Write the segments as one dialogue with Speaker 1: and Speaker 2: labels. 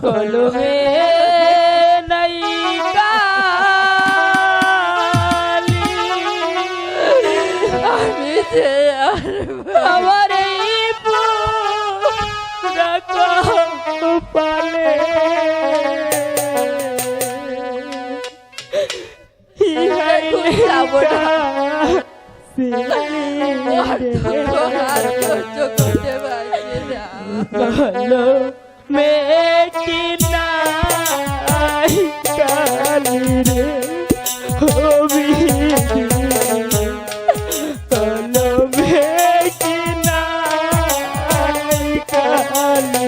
Speaker 1: কলমে আমার এই পুরা
Speaker 2: সহ্য করতে পারছি
Speaker 1: বলো মেটি নাই কালি রে হবি ভালো মেটি নাই কালি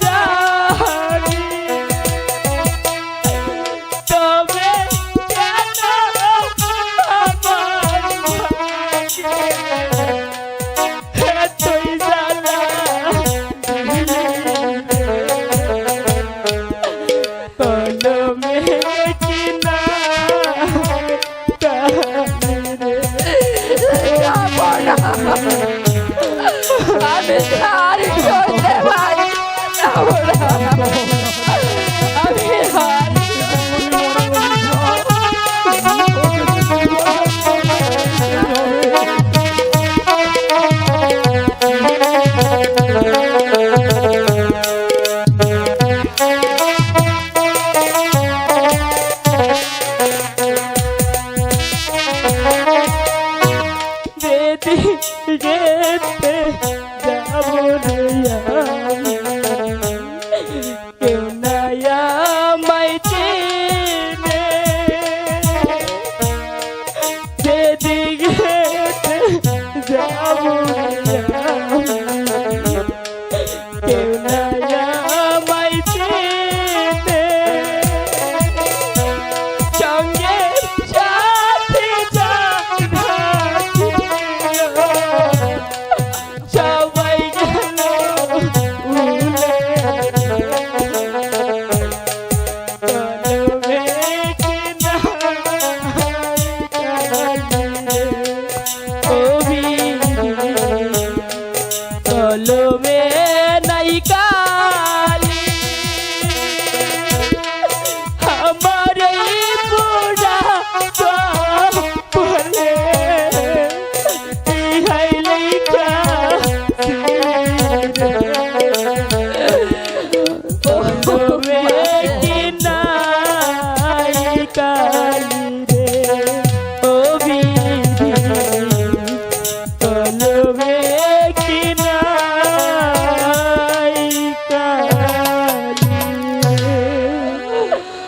Speaker 2: love. Ah!
Speaker 1: জলবে নাই কালি। আমার বুড়া বলে ও বেটি নাই কালি।